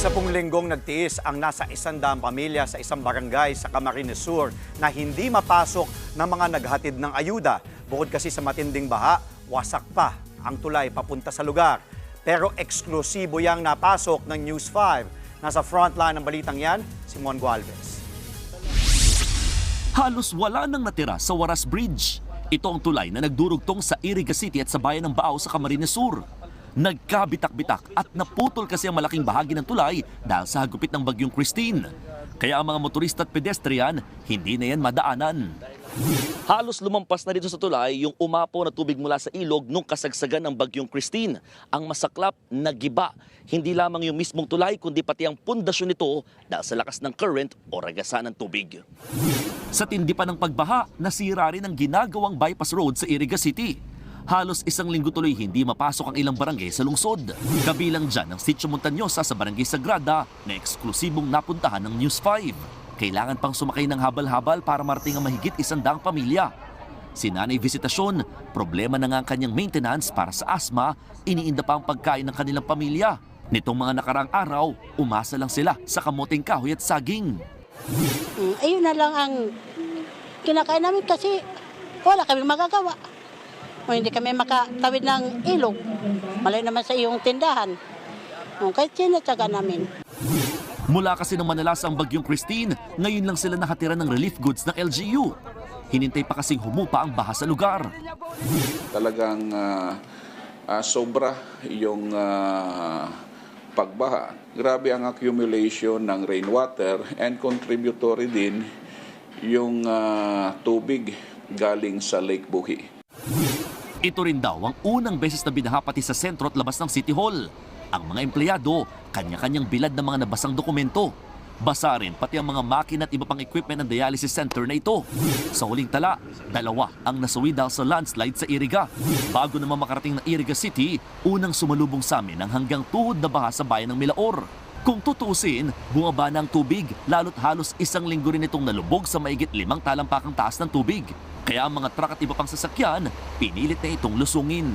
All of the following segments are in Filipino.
Isa pong linggong nagtiis ang nasa isandang pamilya sa isang barangay sa Camarines Sur na hindi mapasok ng mga naghatid ng ayuda. Bukod kasi sa matinding baha, wasak pa ang tulay papunta sa lugar. Pero eksklusibo yang napasok ng News 5. Nasa frontline ng balitang yan, si Mon Gualvez. Halos wala nang natira sa Waras Bridge. Ito ang tulay na nagdurugtong sa Iriga City at sa bayan ng Bao sa Camarines Sur. Nagkabitak-bitak at naputol kasi ang malaking bahagi ng tulay dahil sa hagupit ng bagyong Christine. Kaya ang mga motorista at pedestrian, hindi na yan madaanan. Halos lumampas na dito sa tulay yung umapo na tubig mula sa ilog nung kasagsagan ng bagyong Christine. Ang masaklap, nagiba. Hindi lamang yung mismong tulay kundi pati ang pundasyon nito dahil sa lakas ng current o ragasan ng tubig. Sa tindi pa ng pagbaha, nasira rin ang ginagawang bypass road sa Iriga City. Halos isang linggo tuloy hindi mapasok ang ilang barangay sa lungsod. Kabilang dyan ang Sitio Montañosa sa Barangay Sagrada na eksklusibong napuntahan ng News 5. Kailangan pang sumakay ng habal-habal para marating ang mahigit isandang pamilya. Si Nanay Visitasyon, problema na nga ang kanyang maintenance para sa asma, iniinda pa ang pagkain ng kanilang pamilya. Nitong mga nakarang araw, umasa lang sila sa kamuting kahoy at saging. Mm, ayun na lang ang kinakain namin kasi wala kami magagawa. O hindi kami makatawid ng ilog. Malay naman sa iyong tindahan. O, kahit sinatsaga namin. Mula kasi nang manalas ang bagyong Christine, ngayon lang sila nakatira ng relief goods ng LGU. Hinintay pa kasing humupa ang baha sa lugar. talagang ah, ah, sobra yung ah, pagbaha. Grabe ang accumulation ng rainwater and contributory din yung ah, tubig galing sa Lake Buhi. Ito rin daw ang unang beses na binaha pati sa sentro at labas ng City Hall. Ang mga empleyado, kanya-kanyang bilad ng mga nabasang dokumento. Basa rin pati ang mga makina at iba pang equipment ng dialysis center na ito. Sa huling tala, dalawa ang nasawi dahil sa landslide sa Iriga. Bago naman makarating ng Iriga City, unang sumalubong sa amin ang hanggang tuhod na baha sa bayan ng Milaor. Kung tutusin, bumaba ang tubig, lalo't halos isang linggo rin itong nalubog sa maigit limang talampakang taas ng tubig. Kaya ang mga truck at iba pang sasakyan, pinilit na itong lusungin.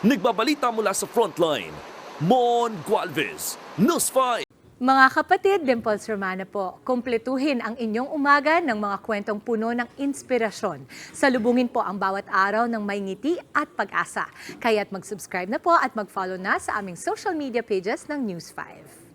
Nagbabalita mula sa frontline, Mon Gualvez, News 5. Mga kapatid, Dimples Romana po, kumpletuhin ang inyong umaga ng mga kwentong puno ng inspirasyon. Salubungin po ang bawat araw ng may ngiti at pag-asa. Kaya't mag-subscribe na po at mag-follow na sa aming social media pages ng News 5.